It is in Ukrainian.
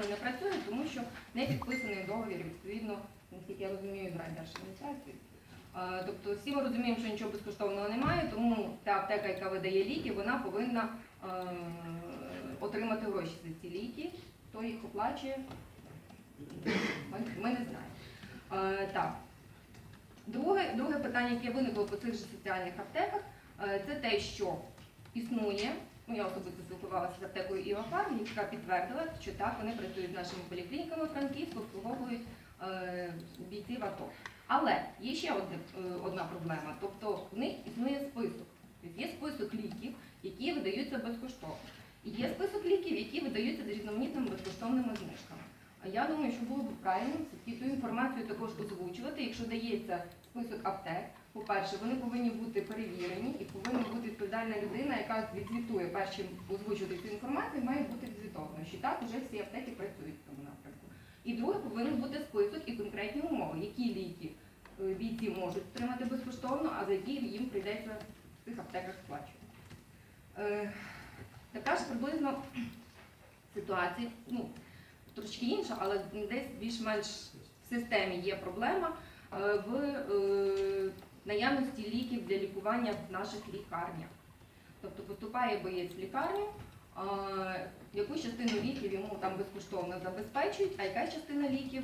нами не працює, тому що не підписаний договір відповідно, наскільки я розумію. Е, Тобто всі ми розуміємо, що нічого безкоштовного немає, тому та аптека, яка видає ліки, вона повинна е, отримати гроші за ці ліки. Хто їх оплачує, ми, ми не знаємо. Е, так. Друге, друге питання, яке виникло по цих же соціальних аптеках, е, це те, що існує. Я особисто спілкувалася з аптекою Івафарм, яка підтвердила, що так, вони працюють з нашими поліклініками Франківську, обслуговують е, бійців АТО. Але є ще одне, е, одна проблема. Тобто в них існує список. Є список ліків, які видаються безкоштовно. І є список ліків, які видаються з різноманітними безкоштовними знижками. Я думаю, що було б правильно все-таки інформацію також озвучувати. Якщо дається список аптек, по-перше, вони повинні бути перевірені і повинна бути відповідальна людина, яка відзвітує першим озвучувати цю інформацію, має бути відзвітовано, що так вже всі аптеки працюють в цьому напрямку. І друге, повинен бути список і конкретні умови, які ліки е, бійці можуть отримати безкоштовно, а за які їм прийдеться в цих аптеках сплачувати. Е, Така ж приблизно ситуація, ну, трошки інша, але десь більш-менш в системі є проблема в е, наявності ліків для лікування в наших лікарнях. Тобто поступає боєць в лікарню, яку якусь частину ліків йому там безкоштовно забезпечують, а яка частина ліків